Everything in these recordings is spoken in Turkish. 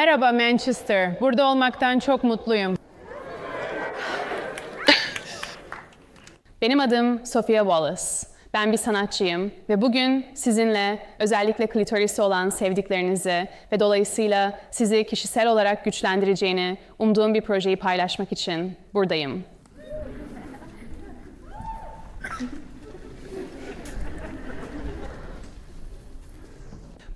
Merhaba Manchester. Burada olmaktan çok mutluyum. Benim adım Sophia Wallace. Ben bir sanatçıyım ve bugün sizinle özellikle klitorisi olan sevdiklerinizi ve dolayısıyla sizi kişisel olarak güçlendireceğini umduğum bir projeyi paylaşmak için buradayım.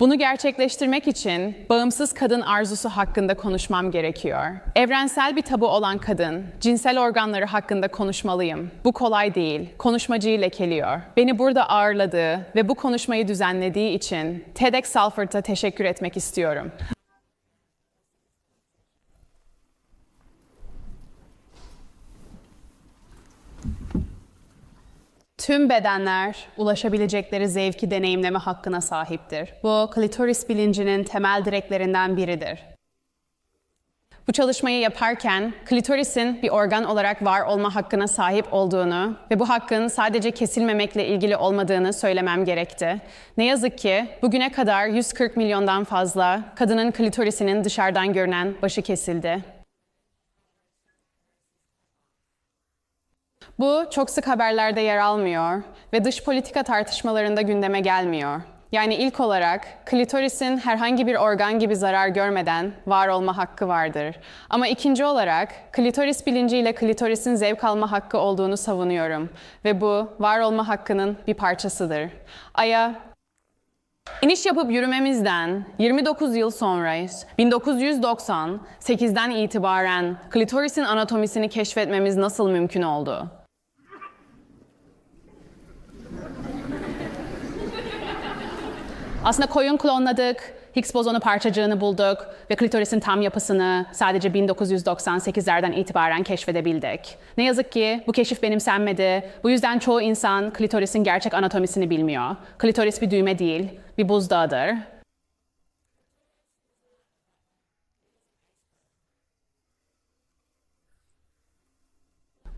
Bunu gerçekleştirmek için bağımsız kadın arzusu hakkında konuşmam gerekiyor. Evrensel bir tabu olan kadın, cinsel organları hakkında konuşmalıyım. Bu kolay değil. Konuşmacıyı lekeliyor. Beni burada ağırladığı ve bu konuşmayı düzenlediği için TEDx Salford'a teşekkür etmek istiyorum. Tüm bedenler ulaşabilecekleri zevki deneyimleme hakkına sahiptir. Bu klitoris bilincinin temel direklerinden biridir. Bu çalışmayı yaparken klitorisin bir organ olarak var olma hakkına sahip olduğunu ve bu hakkın sadece kesilmemekle ilgili olmadığını söylemem gerekti. Ne yazık ki bugüne kadar 140 milyondan fazla kadının klitorisinin dışarıdan görünen başı kesildi. Bu çok sık haberlerde yer almıyor ve dış politika tartışmalarında gündeme gelmiyor. Yani ilk olarak klitorisin herhangi bir organ gibi zarar görmeden var olma hakkı vardır. Ama ikinci olarak klitoris bilinciyle klitorisin zevk alma hakkı olduğunu savunuyorum ve bu var olma hakkının bir parçasıdır. Aya İniş yapıp yürümemizden 29 yıl sonrayız. 1998'den itibaren klitorisin anatomisini keşfetmemiz nasıl mümkün oldu? Aslında koyun klonladık, Higgs bozonu parçacığını bulduk ve klitorisin tam yapısını sadece 1998'lerden itibaren keşfedebildik. Ne yazık ki bu keşif benimsenmedi. Bu yüzden çoğu insan klitorisin gerçek anatomisini bilmiyor. Klitoris bir düğme değil, bir buzdağıdır.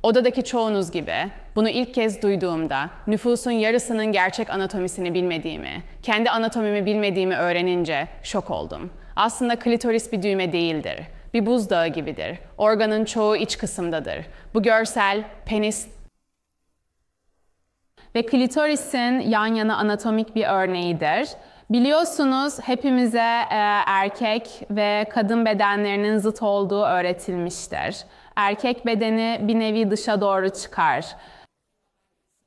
Odadaki çoğunuz gibi bunu ilk kez duyduğumda nüfusun yarısının gerçek anatomisini bilmediğimi, kendi anatomimi bilmediğimi öğrenince şok oldum. Aslında klitoris bir düğme değildir. Bir buzdağı gibidir. Organın çoğu iç kısımdadır. Bu görsel penis ve klitorisin yan yana anatomik bir örneğidir. Biliyorsunuz hepimize e, erkek ve kadın bedenlerinin zıt olduğu öğretilmiştir. Erkek bedeni bir nevi dışa doğru çıkar.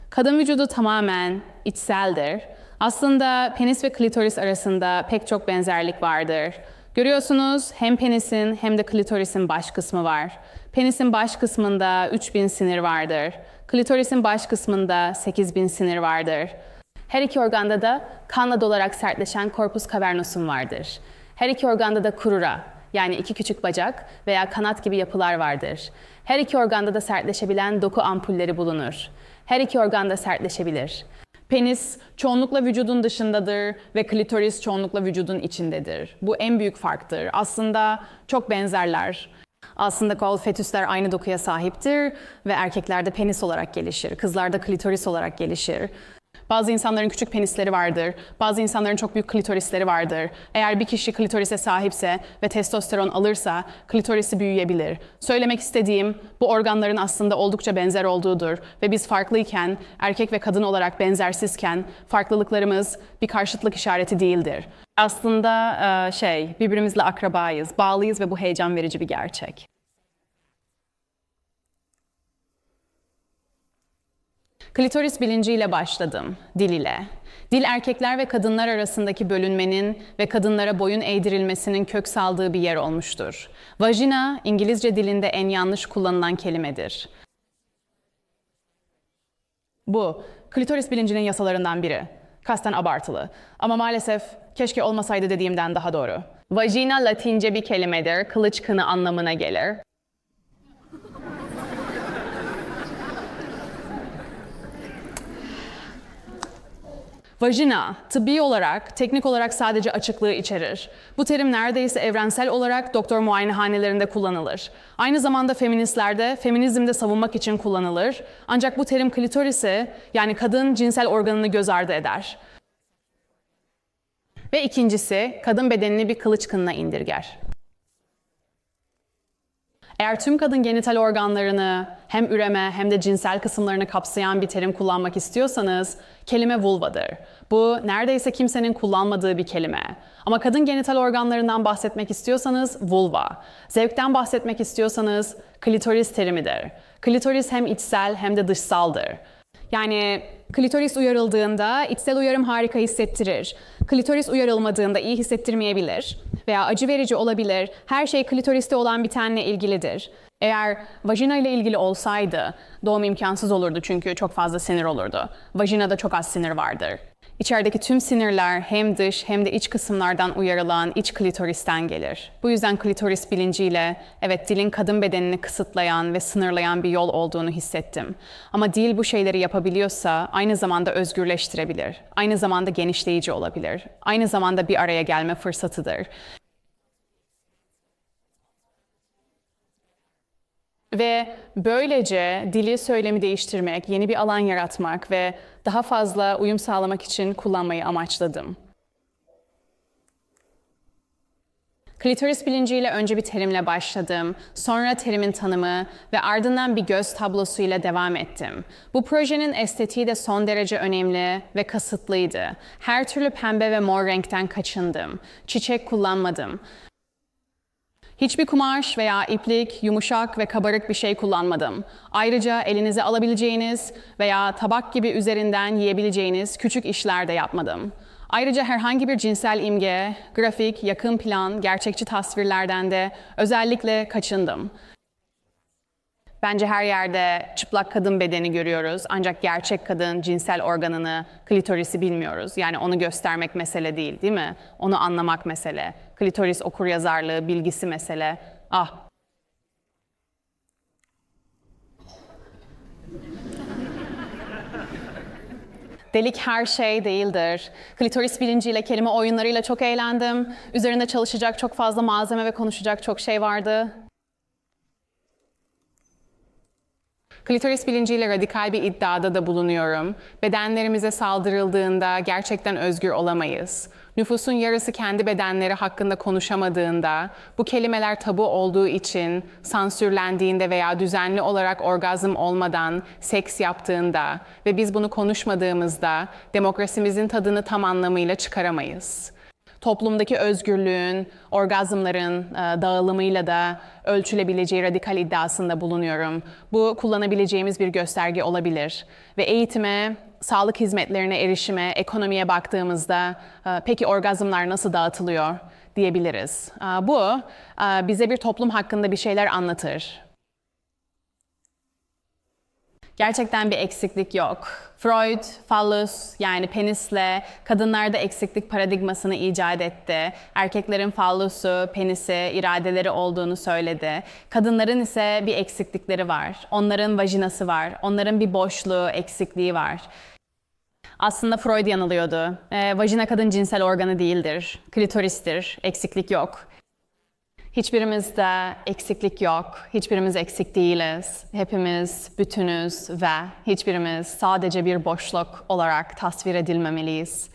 Kadın vücudu tamamen içseldir. Aslında penis ve klitoris arasında pek çok benzerlik vardır. Görüyorsunuz hem penisin hem de klitorisin baş kısmı var. Penisin baş kısmında 3000 sinir vardır. Klitorisin baş kısmında 8000 sinir vardır. Her iki organda da kanla dolarak sertleşen korpus cavernosum vardır. Her iki organda da kurura, yani iki küçük bacak veya kanat gibi yapılar vardır. Her iki organda da sertleşebilen doku ampulleri bulunur. Her iki organda sertleşebilir. Penis çoğunlukla vücudun dışındadır ve klitoris çoğunlukla vücudun içindedir. Bu en büyük farktır. Aslında çok benzerler. Aslında kol fetüsler aynı dokuya sahiptir ve erkeklerde penis olarak gelişir. Kızlarda klitoris olarak gelişir. Bazı insanların küçük penisleri vardır. Bazı insanların çok büyük klitorisleri vardır. Eğer bir kişi klitorise sahipse ve testosteron alırsa klitorisi büyüyebilir. Söylemek istediğim bu organların aslında oldukça benzer olduğudur ve biz farklıyken, erkek ve kadın olarak benzersizken farklılıklarımız bir karşıtlık işareti değildir. Aslında şey, birbirimizle akrabayız, bağlıyız ve bu heyecan verici bir gerçek. Klitoris bilinciyle başladım, dil ile. Dil erkekler ve kadınlar arasındaki bölünmenin ve kadınlara boyun eğdirilmesinin kök saldığı bir yer olmuştur. Vajina, İngilizce dilinde en yanlış kullanılan kelimedir. Bu, klitoris bilincinin yasalarından biri. Kasten abartılı. Ama maalesef keşke olmasaydı dediğimden daha doğru. Vajina Latince bir kelimedir, kılıç kını anlamına gelir. Vajina, tıbbi olarak, teknik olarak sadece açıklığı içerir. Bu terim neredeyse evrensel olarak doktor muayenehanelerinde kullanılır. Aynı zamanda feministlerde, feminizmde savunmak için kullanılır. Ancak bu terim klitorisi, yani kadın cinsel organını göz ardı eder. Ve ikincisi, kadın bedenini bir kılıç kınına indirger. Eğer tüm kadın genital organlarını hem üreme hem de cinsel kısımlarını kapsayan bir terim kullanmak istiyorsanız kelime vulvadır. Bu neredeyse kimsenin kullanmadığı bir kelime. Ama kadın genital organlarından bahsetmek istiyorsanız vulva. Zevkten bahsetmek istiyorsanız klitoris terimidir. Klitoris hem içsel hem de dışsaldır. Yani klitoris uyarıldığında içsel uyarım harika hissettirir. Klitoris uyarılmadığında iyi hissettirmeyebilir veya acı verici olabilir. Her şey klitoriste olan bitenle ilgilidir. Eğer vajina ile ilgili olsaydı doğum imkansız olurdu çünkü çok fazla sinir olurdu. Vajinada çok az sinir vardır. İçerideki tüm sinirler hem dış hem de iç kısımlardan uyarılan iç klitoristen gelir. Bu yüzden klitoris bilinciyle evet dilin kadın bedenini kısıtlayan ve sınırlayan bir yol olduğunu hissettim. Ama dil bu şeyleri yapabiliyorsa aynı zamanda özgürleştirebilir. Aynı zamanda genişleyici olabilir. Aynı zamanda bir araya gelme fırsatıdır. Ve böylece dili söylemi değiştirmek, yeni bir alan yaratmak ve daha fazla uyum sağlamak için kullanmayı amaçladım. Klitoris bilinciyle önce bir terimle başladım, sonra terimin tanımı ve ardından bir göz tablosuyla devam ettim. Bu projenin estetiği de son derece önemli ve kasıtlıydı. Her türlü pembe ve mor renkten kaçındım. Çiçek kullanmadım. Hiçbir kumaş veya iplik, yumuşak ve kabarık bir şey kullanmadım. Ayrıca elinize alabileceğiniz veya tabak gibi üzerinden yiyebileceğiniz küçük işler de yapmadım. Ayrıca herhangi bir cinsel imge, grafik, yakın plan, gerçekçi tasvirlerden de özellikle kaçındım. Bence her yerde çıplak kadın bedeni görüyoruz ancak gerçek kadın cinsel organını, klitorisi bilmiyoruz. Yani onu göstermek mesele değil, değil mi? Onu anlamak mesele. Klitoris okuryazarlığı, bilgisi mesele. Ah. Delik her şey değildir. Klitoris bilinciyle, kelime oyunlarıyla çok eğlendim. Üzerinde çalışacak çok fazla malzeme ve konuşacak çok şey vardı. Klitoris bilinciyle radikal bir iddiada da bulunuyorum. Bedenlerimize saldırıldığında gerçekten özgür olamayız. Nüfusun yarısı kendi bedenleri hakkında konuşamadığında, bu kelimeler tabu olduğu için sansürlendiğinde veya düzenli olarak orgazm olmadan seks yaptığında ve biz bunu konuşmadığımızda demokrasimizin tadını tam anlamıyla çıkaramayız toplumdaki özgürlüğün, orgazmların e, dağılımıyla da ölçülebileceği radikal iddiasında bulunuyorum. Bu kullanabileceğimiz bir gösterge olabilir. Ve eğitime, sağlık hizmetlerine erişime, ekonomiye baktığımızda e, peki orgazmlar nasıl dağıtılıyor diyebiliriz. E, bu bize bir toplum hakkında bir şeyler anlatır. Gerçekten bir eksiklik yok. Freud, fallus yani penisle kadınlarda eksiklik paradigmasını icat etti. Erkeklerin fallusu, penisi, iradeleri olduğunu söyledi. Kadınların ise bir eksiklikleri var. Onların vajinası var. Onların bir boşluğu, eksikliği var. Aslında Freud yanılıyordu. E, vajina kadın cinsel organı değildir. Klitoristir. Eksiklik yok. Hiçbirimizde eksiklik yok. Hiçbirimiz eksik değiliz. Hepimiz bütünüz ve hiçbirimiz sadece bir boşluk olarak tasvir edilmemeliyiz.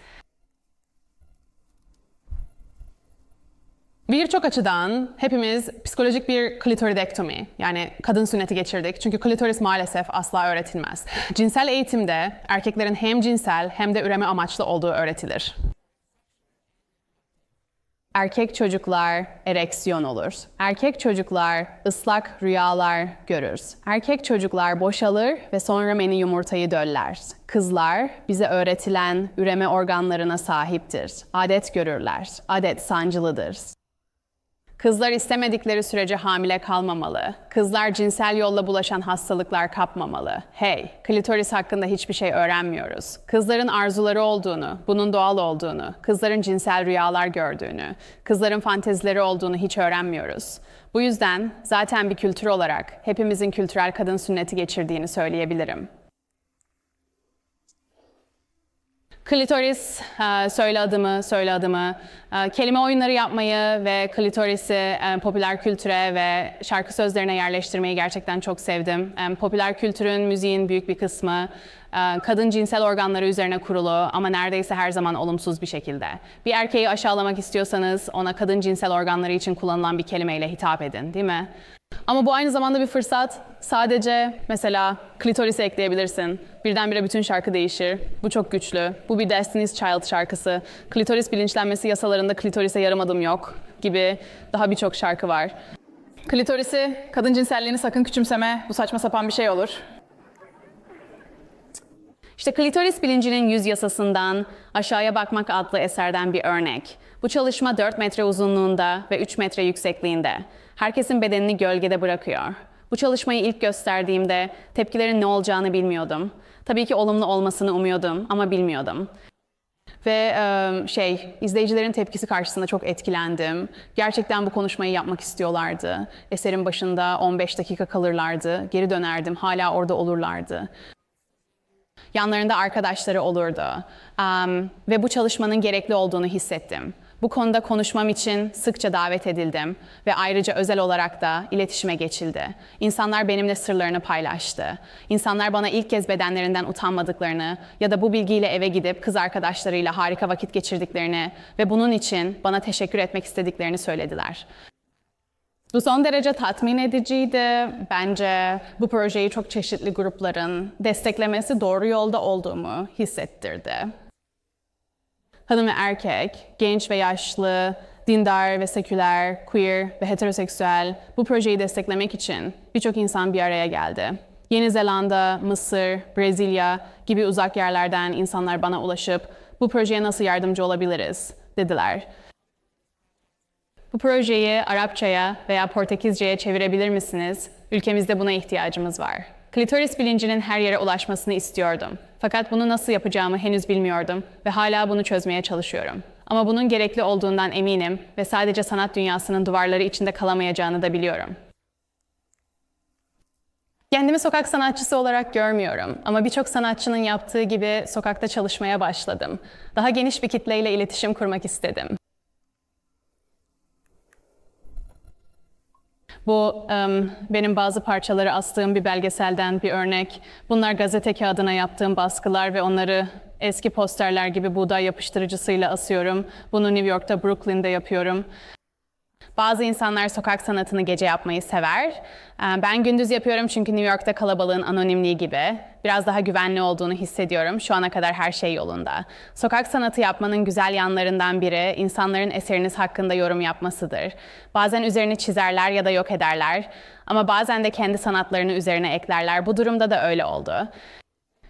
Birçok açıdan hepimiz psikolojik bir klitoridektomi yani kadın sünneti geçirdik. Çünkü klitoris maalesef asla öğretilmez. Cinsel eğitimde erkeklerin hem cinsel hem de üreme amaçlı olduğu öğretilir. Erkek çocuklar ereksiyon olur. Erkek çocuklar ıslak rüyalar görür. Erkek çocuklar boşalır ve sonra meni yumurtayı döller. Kızlar bize öğretilen üreme organlarına sahiptir. Adet görürler. Adet sancılıdır. Kızlar istemedikleri sürece hamile kalmamalı. Kızlar cinsel yolla bulaşan hastalıklar kapmamalı. Hey, klitoris hakkında hiçbir şey öğrenmiyoruz. Kızların arzuları olduğunu, bunun doğal olduğunu, kızların cinsel rüyalar gördüğünü, kızların fantezileri olduğunu hiç öğrenmiyoruz. Bu yüzden zaten bir kültür olarak hepimizin kültürel kadın sünneti geçirdiğini söyleyebilirim. Klitoris, e, söyle adımı, söyle adımı, kelime oyunları yapmayı ve klitorisi e, popüler kültüre ve şarkı sözlerine yerleştirmeyi gerçekten çok sevdim. Popüler kültürün, müziğin büyük bir kısmı kadın cinsel organları üzerine kurulu ama neredeyse her zaman olumsuz bir şekilde. Bir erkeği aşağılamak istiyorsanız ona kadın cinsel organları için kullanılan bir kelimeyle hitap edin, değil mi? Ama bu aynı zamanda bir fırsat. Sadece mesela klitorisi ekleyebilirsin. Birdenbire bütün şarkı değişir. Bu çok güçlü. Bu bir Destiny's Child şarkısı. Klitoris bilinçlenmesi yasalarında klitorise yarım adım yok gibi daha birçok şarkı var. Klitorisi, kadın cinselliğini sakın küçümseme. Bu saçma sapan bir şey olur. İşte klitoris bilincinin yüz yasasından Aşağıya Bakmak adlı eserden bir örnek. Bu çalışma 4 metre uzunluğunda ve 3 metre yüksekliğinde. Herkesin bedenini gölgede bırakıyor. Bu çalışmayı ilk gösterdiğimde tepkilerin ne olacağını bilmiyordum. Tabii ki olumlu olmasını umuyordum ama bilmiyordum. Ve e, şey, izleyicilerin tepkisi karşısında çok etkilendim. Gerçekten bu konuşmayı yapmak istiyorlardı. Eserin başında 15 dakika kalırlardı. Geri dönerdim, hala orada olurlardı. Yanlarında arkadaşları olurdu. Am, ve bu çalışmanın gerekli olduğunu hissettim. Bu konuda konuşmam için sıkça davet edildim ve ayrıca özel olarak da iletişime geçildi. İnsanlar benimle sırlarını paylaştı. İnsanlar bana ilk kez bedenlerinden utanmadıklarını ya da bu bilgiyle eve gidip kız arkadaşlarıyla harika vakit geçirdiklerini ve bunun için bana teşekkür etmek istediklerini söylediler. Bu son derece tatmin ediciydi. Bence bu projeyi çok çeşitli grupların desteklemesi doğru yolda olduğumu hissettirdi. Kadın ve erkek, genç ve yaşlı, dindar ve seküler, queer ve heteroseksüel bu projeyi desteklemek için birçok insan bir araya geldi. Yeni Zelanda, Mısır, Brezilya gibi uzak yerlerden insanlar bana ulaşıp bu projeye nasıl yardımcı olabiliriz dediler. Bu projeyi Arapçaya veya Portekizce'ye çevirebilir misiniz? Ülkemizde buna ihtiyacımız var. Klitoris bilincinin her yere ulaşmasını istiyordum. Fakat bunu nasıl yapacağımı henüz bilmiyordum ve hala bunu çözmeye çalışıyorum. Ama bunun gerekli olduğundan eminim ve sadece sanat dünyasının duvarları içinde kalamayacağını da biliyorum. Kendimi sokak sanatçısı olarak görmüyorum ama birçok sanatçının yaptığı gibi sokakta çalışmaya başladım. Daha geniş bir kitleyle iletişim kurmak istedim. Bu benim bazı parçaları astığım bir belgeselden bir örnek. Bunlar gazete kağıdına yaptığım baskılar ve onları eski posterler gibi buğday yapıştırıcısıyla asıyorum. Bunu New York'ta, Brooklyn'de yapıyorum. Bazı insanlar sokak sanatını gece yapmayı sever. Ee, Ben gündüz yapıyorum çünkü New York'ta kalabalığın anonimliği gibi. Biraz daha güvenli olduğunu hissediyorum. Şu ana kadar her şey yolunda. Sokak sanatı yapmanın güzel yanlarından biri insanların eseriniz hakkında yorum yapmasıdır. Bazen üzerini çizerler ya da yok ederler. Ama bazen de kendi sanatlarını üzerine eklerler. Bu durumda da öyle oldu.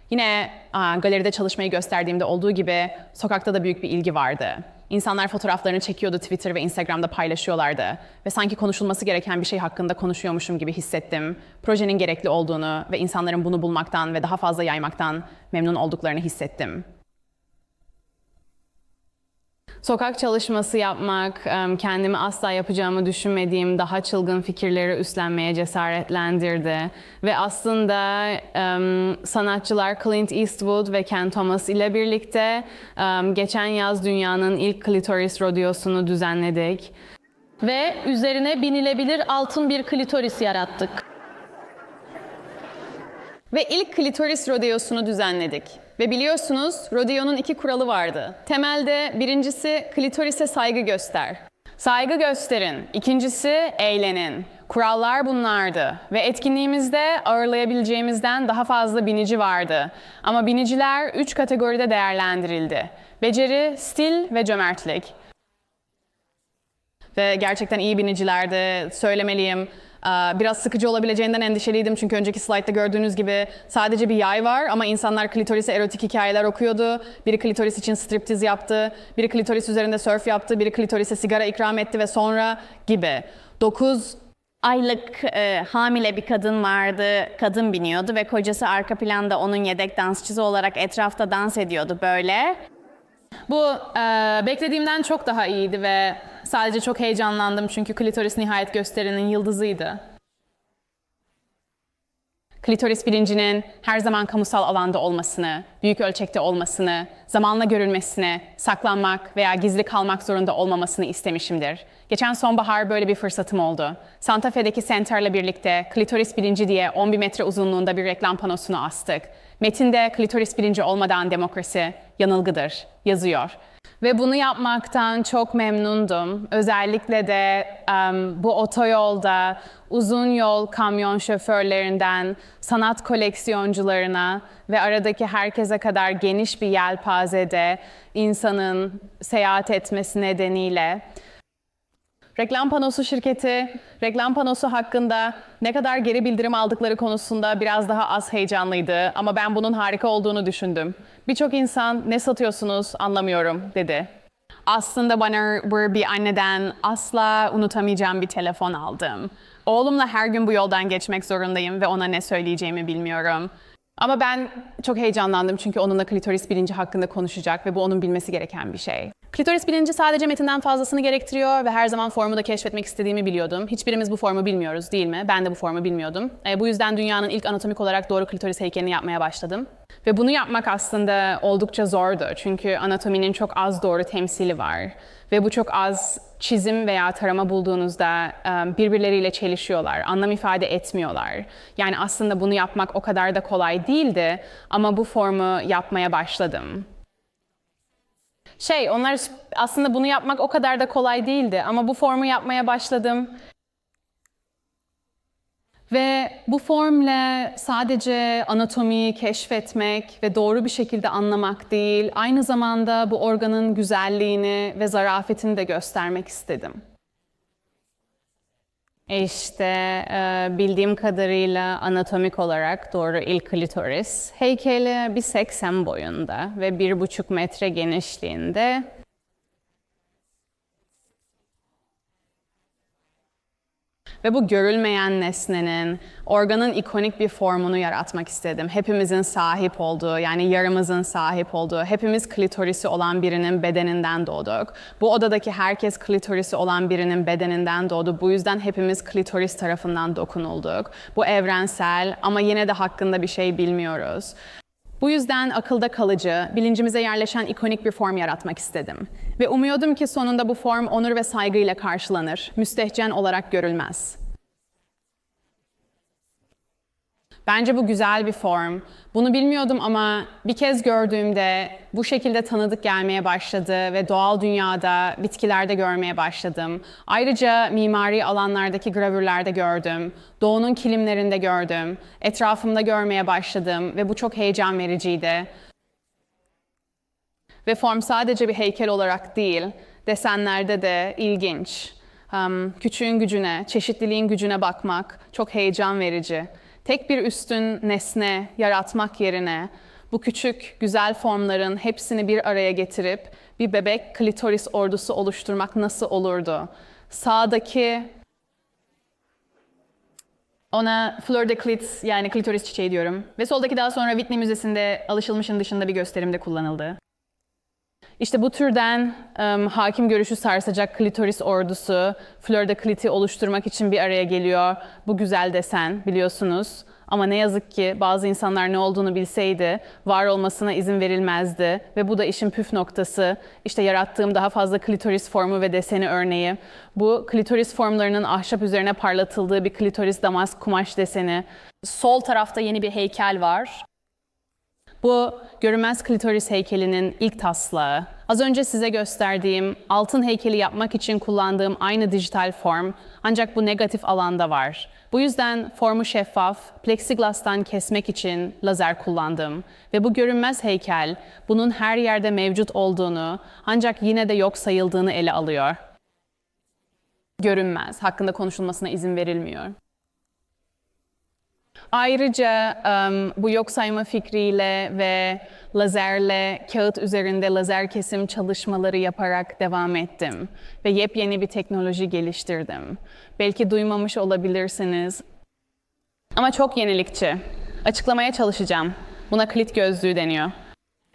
Yine galeride çalışmayı gösterdiğimde olduğu gibi sokakta da büyük bir ilgi vardı. İnsanlar fotoğraflarını çekiyordu Twitter ve Instagram'da paylaşıyorlardı. Ve sanki konuşulması gereken bir şey hakkında konuşuyormuşum gibi hissettim. Projenin gerekli olduğunu ve insanların bunu bulmaktan ve daha fazla yaymaktan memnun olduklarını hissettim. Sokak çalışması yapmak, kendimi asla yapacağımı düşünmediğim daha çılgın fikirleri üstlenmeye cesaretlendirdi. Ve aslında sanatçılar Clint Eastwood ve Ken Thomas ile birlikte geçen yaz dünyanın ilk klitoris rodeosunu düzenledik. Ve üzerine binilebilir altın bir klitoris yarattık. Ve ilk klitoris rodeosunu düzenledik. Ve biliyorsunuz rodeonun iki kuralı vardı. Temelde birincisi klitorise saygı göster. Saygı gösterin. İkincisi eğlenin. Kurallar bunlardı ve etkinliğimizde ağırlayabileceğimizden daha fazla binici vardı. Ama biniciler üç kategoride değerlendirildi. Beceri, stil ve cömertlik. Ve gerçekten iyi binicilerdi, söylemeliyim. Aa, Biraz sıkıcı olabileceğinden endişeliydim çünkü önceki slaytta gördüğünüz gibi sadece bir yay var ama insanlar klitorise erotik hikayeler okuyordu. Biri klitoris için striptiz yaptı, biri klitoris üzerinde surf yaptı, biri klitorise sigara ikram etti ve sonra gibi. 9 aylık e, hamile bir kadın vardı. Kadın biniyordu ve kocası arka planda onun yedek dansçısı olarak etrafta dans ediyordu böyle. Bu e, beklediğimden çok daha iyiydi ve sadece çok heyecanlandım çünkü klitoris nihayet gösterinin yıldızıydı. Klitoris bilincinin her zaman kamusal alanda olmasını, büyük ölçekte olmasını, zamanla görülmesini, saklanmak veya gizli kalmak zorunda olmamasını istemişimdir. Geçen sonbahar böyle bir fırsatım oldu. Santa Fe'deki Center'la birlikte klitoris bilinci diye 11 metre uzunluğunda bir reklam panosunu astık. Metinde klitoris bilinci olmadan demokrasi yanılgıdır yazıyor. Ve bunu yapmaktan çok memnundum. Özellikle de em, bu otoyolda uzun yol kamyon şoförlerinden sanat koleksiyoncularına ve aradaki herkese kadar geniş bir yelpazede insanın seyahat etmesi nedeniyle Reklam panosu şirketi, reklam panosu hakkında ne kadar geri bildirim aldıkları konusunda biraz daha az heyecanlıydı ama ben bunun harika olduğunu düşündüm. Birçok insan ne satıyorsunuz anlamıyorum dedi. Aslında bana bir anneden asla unutamayacağım bir telefon aldım. Oğlumla her gün bu yoldan geçmek zorundayım ve ona ne söyleyeceğimi bilmiyorum. Ama ben çok heyecanlandım çünkü onunla klitoris bilinci hakkında konuşacak ve bu onun bilmesi gereken bir şey. Klitoris bilinci sadece metinden fazlasını gerektiriyor ve her zaman formu da keşfetmek istediğimi biliyordum. Hiçbirimiz bu formu bilmiyoruz değil mi? Ben de bu formu bilmiyordum. E, bu yüzden dünyanın ilk anatomik olarak doğru klitoris heykelini yapmaya başladım. Ve bunu yapmak aslında oldukça zordu. Çünkü anatominin çok az doğru temsili var. Ve bu çok az çizim veya tarama bulduğunuzda e, birbirleriyle çelişiyorlar, anlam ifade etmiyorlar. Yani aslında bunu yapmak o kadar da kolay değildi ama bu formu yapmaya başladım. Şey, onlar aslında bunu yapmak o kadar da kolay değildi ama bu formu yapmaya başladım. Ve bu formla sadece anatomiyi keşfetmek ve doğru bir şekilde anlamak değil, aynı zamanda bu organın güzelliğini ve zarafetini de göstermek istedim. İşte e, bildiğim kadarıyla anatomik olarak doğru ilk klitoris heykeli bir 80 boyunda ve 1,5 metre genişliğinde Ve bu görülmeyen nesnenin, organın ikonik bir formunu yaratmak istedim. Hepimizin sahip olduğu, yani yarımızın sahip olduğu, hepimiz klitorisi olan birinin bedeninden doğduk. Bu odadaki herkes klitorisi olan birinin bedeninden doğdu. Bu yüzden hepimiz klitoris tarafından dokunulduk. Bu evrensel ama yine de hakkında bir şey bilmiyoruz. Bu yüzden akılda kalıcı, bilincimize yerleşen ikonik bir form yaratmak istedim. Ve umuyordum ki sonunda bu form onur ve saygıyla karşılanır, müstehcen olarak görülmez. Bence bu güzel bir form. Bunu bilmiyordum ama bir kez gördüğümde bu şekilde tanıdık gelmeye başladı ve doğal dünyada, bitkilerde görmeye başladım. Ayrıca mimari alanlardaki gravürlerde gördüm, doğunun kilimlerinde gördüm, etrafımda görmeye başladım ve bu çok heyecan vericiydi. Ve form sadece bir heykel olarak değil, desenlerde de ilginç. Um, küçüğün gücüne, çeşitliliğin gücüne bakmak çok heyecan verici. Tek bir üstün nesne yaratmak yerine bu küçük, güzel formların hepsini bir araya getirip bir bebek klitoris ordusu oluşturmak nasıl olurdu? Sağdaki ona fleur de clit yani klitoris çiçeği diyorum. Ve soldaki daha sonra Whitney Müzesi'nde alışılmışın dışında bir gösterimde kullanıldı. İşte bu türden em, hakim görüşü sarsacak klitoris ordusu flör de clit'i oluşturmak için bir araya geliyor. Bu güzel desen biliyorsunuz. Ama ne yazık ki bazı insanlar ne olduğunu bilseydi var olmasına izin verilmezdi. Ve bu da işin püf noktası. İşte yarattığım daha fazla klitoris formu ve deseni örneği. Bu klitoris formlarının ahşap üzerine parlatıldığı bir klitoris damask kumaş deseni. Sol tarafta yeni bir heykel var. Bu görünmez klitoris heykelinin ilk taslağı. Az önce size gösterdiğim altın heykeli yapmak için kullandığım aynı dijital form ancak bu negatif alanda var. Bu yüzden formu şeffaf, plexiglastan kesmek için lazer kullandım. Ve bu görünmez heykel bunun her yerde mevcut olduğunu ancak yine de yok sayıldığını ele alıyor. Görünmez, hakkında konuşulmasına izin verilmiyor. Ayrıca em, bu yok sayma fikriyle ve lazerle kağıt üzerinde lazer kesim çalışmaları yaparak devam ettim ve yepyeni bir teknoloji geliştirdim. Belki duymamış olabilirsiniz ama çok yenilikçi. Açıklamaya çalışacağım. Buna klit gözlüğü deniyor.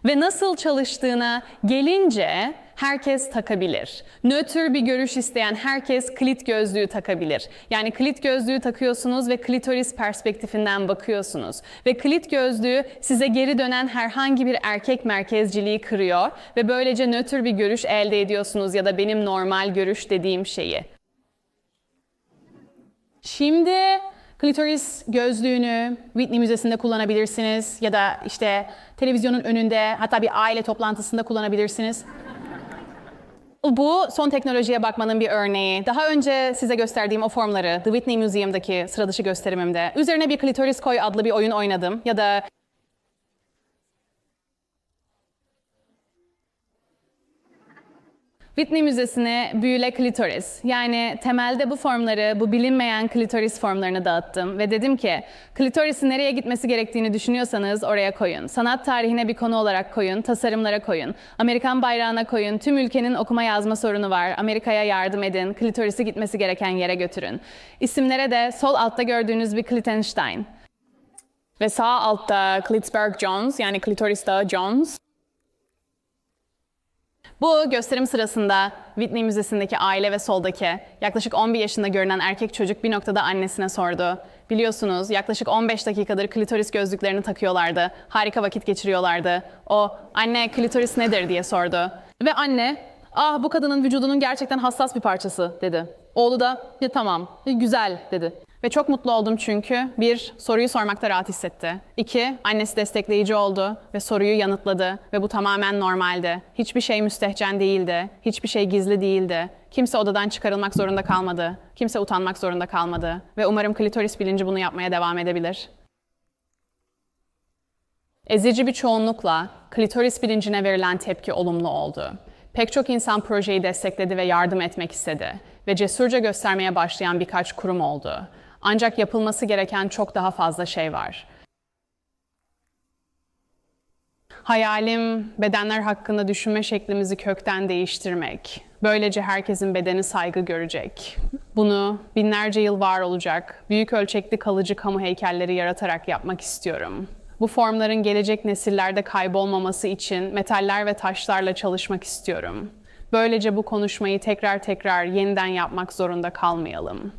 Ve nasıl çalıştığına gelince herkes takabilir. Nötr bir görüş isteyen herkes klit gözlüğü takabilir. Yani klit gözlüğü takıyorsunuz ve klitoris perspektifinden bakıyorsunuz. Ve klit gözlüğü size geri dönen herhangi bir erkek merkezciliği kırıyor ve böylece nötr bir görüş elde ediyorsunuz ya da benim normal görüş dediğim şeyi. Şimdi klitoris gözlüğünü Whitney Müzesi'nde kullanabilirsiniz ya da işte televizyonun önünde hatta bir aile toplantısında kullanabilirsiniz. Bu son teknolojiye bakmanın bir örneği. Daha önce size gösterdiğim o formları The Whitney Museum'daki sıra dışı gösterimimde üzerine bir klitoris koy adlı bir oyun oynadım. Ya da Whitney Müzesi'ne büyüle klitoris. Yani temelde bu formları, bu bilinmeyen klitoris formlarını dağıttım ve dedim ki klitorisin nereye gitmesi gerektiğini düşünüyorsanız oraya koyun. Sanat tarihine bir konu olarak koyun, tasarımlara koyun. Amerikan bayrağına koyun. Tüm ülkenin okuma yazma sorunu var. Amerika'ya yardım edin. Klitorisi gitmesi gereken yere götürün. İsimlere de sol altta gördüğünüz bir Klitenstein. ve sağ altta Klitsberg Jones yani klitoris dağı Jones. Bu gösterim sırasında Whitney Müzesi'ndeki aile ve soldaki yaklaşık 11 yaşında görünen erkek çocuk bir noktada annesine sordu. Biliyorsunuz yaklaşık 15 dakikadır klitoris gözlüklerini takıyorlardı. Harika vakit geçiriyorlardı. O anne klitoris nedir diye sordu. Ve anne ah bu kadının vücudunun gerçekten hassas bir parçası dedi. Oğlu da ya tamam güzel dedi. Ve çok mutlu oldum çünkü bir, soruyu sormakta rahat hissetti. İki, annesi destekleyici oldu ve soruyu yanıtladı ve bu tamamen normaldi. Hiçbir şey müstehcen değildi, hiçbir şey gizli değildi. Kimse odadan çıkarılmak zorunda kalmadı, kimse utanmak zorunda kalmadı ve umarım klitoris bilinci bunu yapmaya devam edebilir. Ezici bir çoğunlukla klitoris bilincine verilen tepki olumlu oldu. Pek çok insan projeyi destekledi ve yardım etmek istedi ve cesurca göstermeye başlayan birkaç kurum oldu. Ancak yapılması gereken çok daha fazla şey var. Hayalim bedenler hakkında düşünme şeklimizi kökten değiştirmek. Böylece herkesin bedeni saygı görecek. Bunu binlerce yıl var olacak, büyük ölçekli kalıcı kamu heykelleri yaratarak yapmak istiyorum. Bu formların gelecek nesillerde kaybolmaması için metaller ve taşlarla çalışmak istiyorum. Böylece bu konuşmayı tekrar tekrar yeniden yapmak zorunda kalmayalım.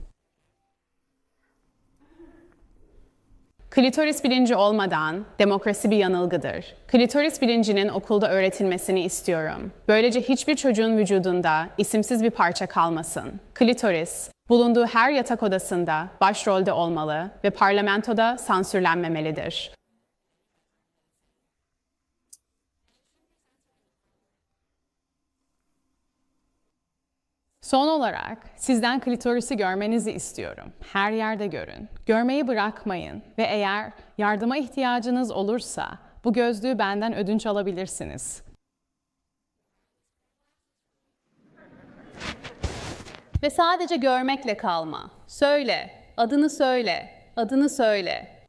Klitoris bilinci olmadan demokrasi bir yanılgıdır. Klitoris bilincinin okulda öğretilmesini istiyorum. Böylece hiçbir çocuğun vücudunda isimsiz bir parça kalmasın. Klitoris, bulunduğu her yatak odasında başrolde olmalı ve parlamentoda sansürlenmemelidir. Son olarak sizden klitorisi görmenizi istiyorum. Her yerde görün. Görmeyi bırakmayın ve eğer yardıma ihtiyacınız olursa bu gözlüğü benden ödünç alabilirsiniz. Ve sadece görmekle kalma. Söyle, adını söyle, adını söyle.